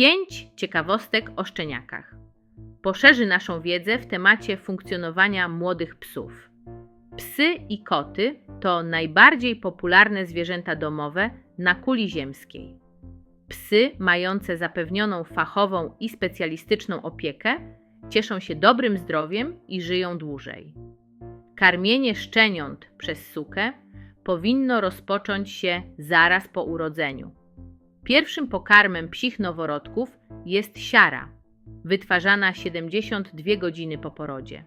5 ciekawostek o szczeniakach. Poszerzy naszą wiedzę w temacie funkcjonowania młodych psów. Psy i koty to najbardziej popularne zwierzęta domowe na kuli ziemskiej. Psy mające zapewnioną fachową i specjalistyczną opiekę cieszą się dobrym zdrowiem i żyją dłużej. Karmienie szczeniąt przez sukę powinno rozpocząć się zaraz po urodzeniu. Pierwszym pokarmem psich noworodków jest siara, wytwarzana 72 godziny po porodzie.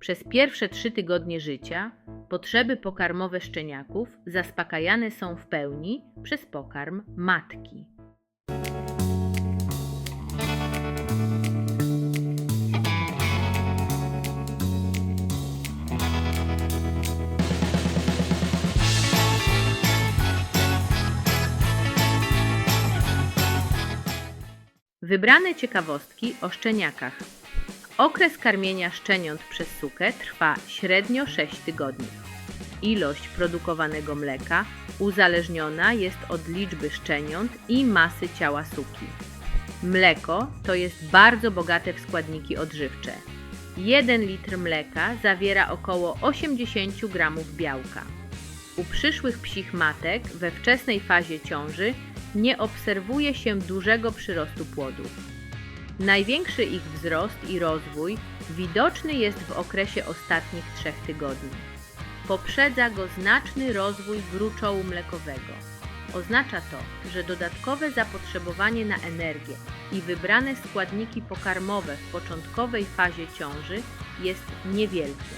Przez pierwsze trzy tygodnie życia potrzeby pokarmowe szczeniaków zaspokajane są w pełni przez pokarm matki. Wybrane ciekawostki o szczeniakach. Okres karmienia szczeniąt przez sukę trwa średnio 6 tygodni. Ilość produkowanego mleka uzależniona jest od liczby szczeniąt i masy ciała suki. Mleko to jest bardzo bogate w składniki odżywcze. 1 litr mleka zawiera około 80 gramów białka. U przyszłych psich matek we wczesnej fazie ciąży nie obserwuje się dużego przyrostu płodów. Największy ich wzrost i rozwój widoczny jest w okresie ostatnich trzech tygodni. Poprzedza go znaczny rozwój gruczołu mlekowego. Oznacza to, że dodatkowe zapotrzebowanie na energię i wybrane składniki pokarmowe w początkowej fazie ciąży jest niewielkie.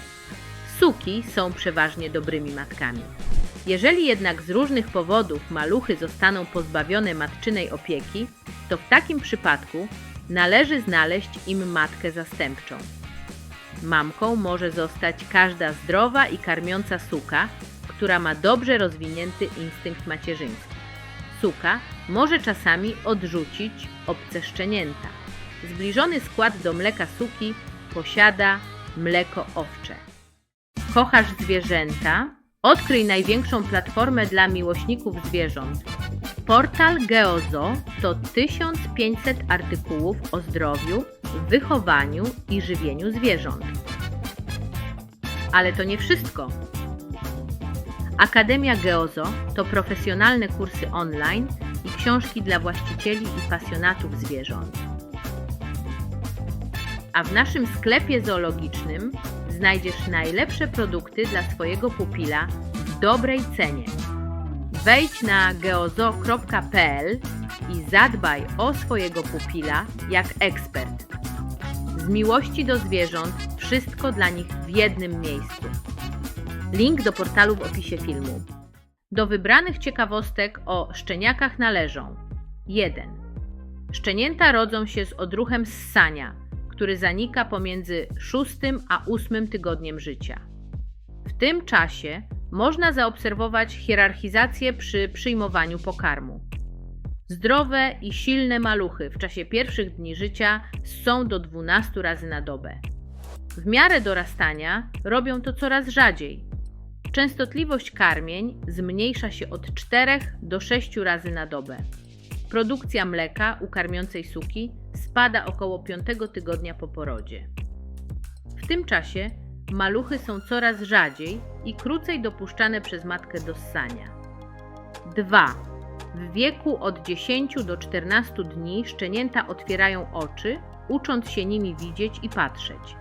Suki są przeważnie dobrymi matkami. Jeżeli jednak z różnych powodów maluchy zostaną pozbawione matczynej opieki, to w takim przypadku należy znaleźć im matkę zastępczą. Mamką może zostać każda zdrowa i karmiąca suka, która ma dobrze rozwinięty instynkt macierzyński. Suka może czasami odrzucić obce szczenięta. Zbliżony skład do mleka suki posiada mleko owcze. Kochasz zwierzęta? Odkryj największą platformę dla miłośników zwierząt. Portal Geozo to 1500 artykułów o zdrowiu, wychowaniu i żywieniu zwierząt. Ale to nie wszystko. Akademia Geozo to profesjonalne kursy online i książki dla właścicieli i pasjonatów zwierząt. A w naszym sklepie zoologicznym znajdziesz najlepsze produkty dla swojego pupila w dobrej cenie. Wejdź na geozo.pl i zadbaj o swojego pupila jak ekspert. Z miłości do zwierząt wszystko dla nich w jednym miejscu. Link do portalu w opisie filmu. Do wybranych ciekawostek o szczeniakach należą 1. Szczenięta rodzą się z odruchem ssania, który zanika pomiędzy 6 a 8 tygodniem życia. W tym czasie można zaobserwować hierarchizację przy przyjmowaniu pokarmu. Zdrowe i silne maluchy w czasie pierwszych dni życia są do 12 razy na dobę. W miarę dorastania robią to coraz rzadziej. Częstotliwość karmień zmniejsza się od 4 do 6 razy na dobę. Produkcja mleka u karmiącej suki spada około 5 tygodnia po porodzie. W tym czasie maluchy są coraz rzadziej i krócej dopuszczane przez matkę do ssania. 2. W wieku od 10 do 14 dni szczenięta otwierają oczy, ucząc się nimi widzieć i patrzeć.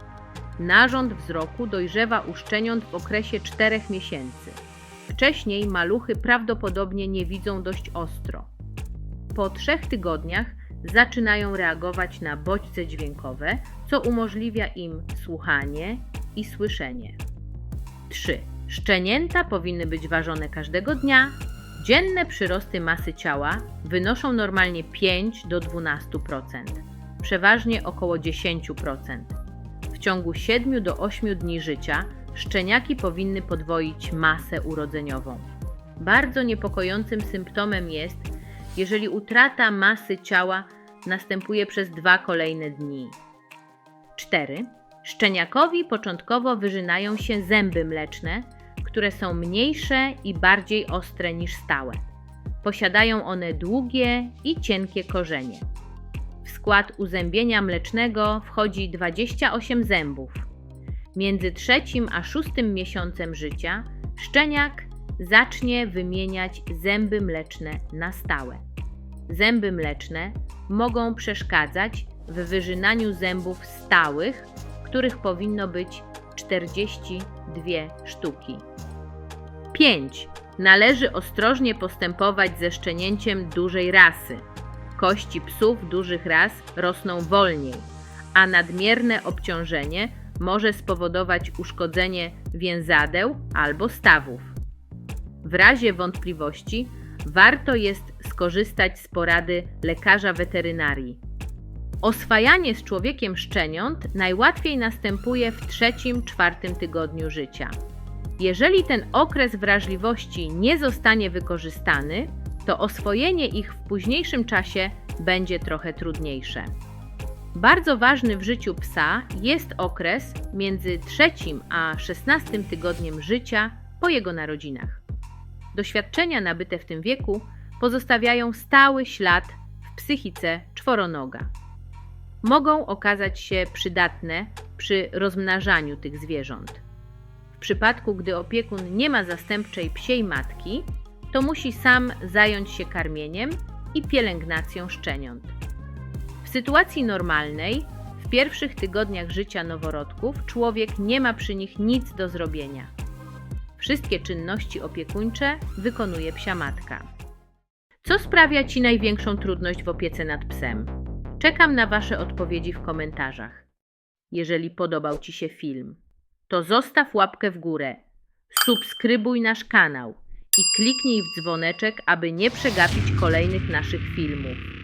Narząd wzroku dojrzewa u szczeniąt w okresie 4 miesięcy. Wcześniej maluchy prawdopodobnie nie widzą dość ostro. Po trzech tygodniach zaczynają reagować na bodźce dźwiękowe, co umożliwia im słuchanie i słyszenie. 3. Szczenięta powinny być ważone każdego dnia. Dzienne przyrosty masy ciała wynoszą normalnie 5 do 12%, przeważnie około 10%. W ciągu 7 do 8 dni życia szczeniaki powinny podwoić masę urodzeniową. Bardzo niepokojącym symptomem jest, jeżeli utrata masy ciała następuje przez dwa kolejne dni. 4. Szczeniakowi początkowo wyżynają się zęby mleczne, które są mniejsze i bardziej ostre niż stałe. Posiadają one długie i cienkie korzenie. skład uzębienia mlecznego wchodzi 28 zębów. Między trzecim a szóstym miesiącem życia szczeniak zacznie wymieniać zęby mleczne na stałe. Zęby mleczne mogą przeszkadzać w wyrzynaniu zębów stałych, których powinno być 42 sztuki. 5. Należy ostrożnie postępować ze szczenięciem dużej rasy. Kości psów dużych ras rosną wolniej, a nadmierne obciążenie może spowodować uszkodzenie więzadeł albo stawów. W razie wątpliwości warto jest skorzystać z porady lekarza weterynarii. Oswajanie z człowiekiem szczeniąt najłatwiej następuje w trzecim, czwartym tygodniu życia. Jeżeli ten okres wrażliwości nie zostanie wykorzystany, to oswojenie ich w późniejszym czasie będzie trochę trudniejsze. Bardzo ważny w życiu psa jest okres między trzecim a szesnastym tygodniem życia po jego narodzinach. Doświadczenia nabyte w tym wieku pozostawiają stały ślad w psychice czworonoga. Mogą okazać się przydatne przy rozmnażaniu tych zwierząt. W przypadku, gdy opiekun nie ma zastępczej psiej matki, to musi sam zająć się karmieniem i pielęgnacją szczeniąt. W sytuacji normalnej, w pierwszych tygodniach życia noworodków, człowiek nie ma przy nich nic do zrobienia. Wszystkie czynności opiekuńcze wykonuje psia matka. Co sprawia Ci największą trudność w opiece nad psem? Czekam na Wasze odpowiedzi w komentarzach. Jeżeli podobał Ci się film, to zostaw łapkę w górę, subskrybuj nasz kanał i kliknij w dzwoneczek, aby nie przegapić kolejnych naszych filmów.